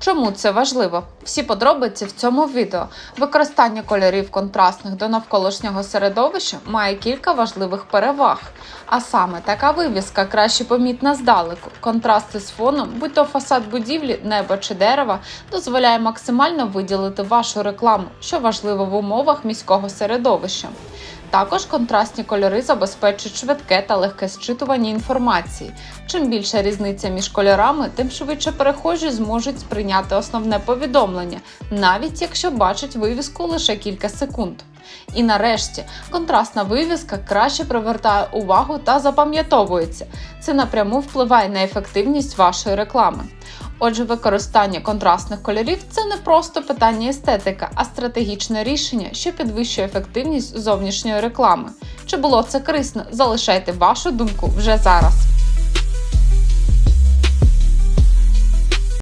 Чому це важливо? Всі подробиці в цьому відео. Використання кольорів контрастних до навколишнього середовища має кілька важливих переваг. А саме така вивіска краще помітна здалеку. Контрасти з фоном, будь то фасад будівлі, небо чи дерева, дозволяє максимально виділити вашу рекламу, що важливо в умовах міського середовища. Також контрастні кольори забезпечують швидке та легке зчитування інформації. Чим більша різниця між кольорами, тим швидше перехожі зможуть сприйняти основне повідомлення, навіть якщо бачать вивіску лише кілька секунд. І нарешті контрастна вивіска краще привертає увагу та запам'ятовується. Це напряму впливає на ефективність вашої реклами. Отже, використання контрастних кольорів це не просто питання естетика, а стратегічне рішення, що підвищує ефективність зовнішньої реклами. Чи було це корисно? Залишайте вашу думку вже зараз.